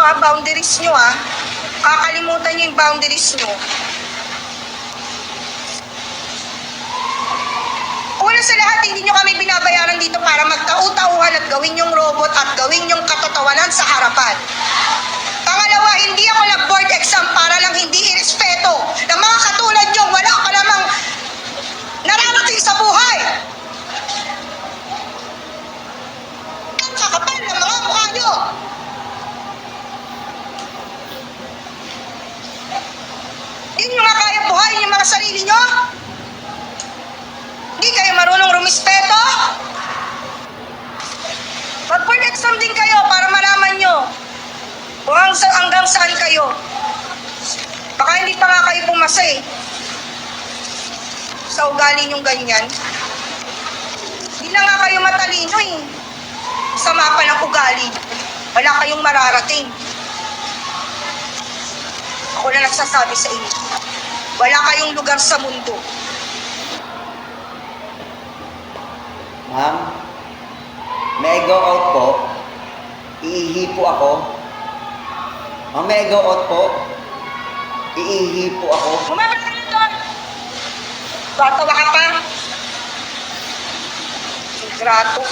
ha, boundaries nyo ha. Kakalimutan nyo yung boundaries nyo. Una sa lahat, hindi nyo kami binabayaran dito para magtau-tauhan at gawin yung robot at gawin yung katotohanan sa harapan. Pangalawa, hindi ako nag-board exam para lang hindi irespeto ng mga katulad nyo. Wala ka namang nararating sa buhay. Ang kakapal ng mga mukha nyo. Hindi nyo nga kaya buhayin yung mga sarili nyo? Hindi kayo marunong rumispeto? Mag-board exam din kayo para malaman nyo kung hang, hanggang saan kayo. Baka hindi pa nga kayo pumasa eh. Sa ugali nyong ganyan. Hindi na nga kayo matalino eh. Sa mapa ng ugali. Wala kayong mararating. Ako na nagsasabi sa inyo. Wala kayong lugar sa mundo. Ma'am, may I go out po? Iihi po ako. Ma'am, may I go out po? Iihi po ako. Bumabalik ka na doon! Tatawa ka pa. Grato.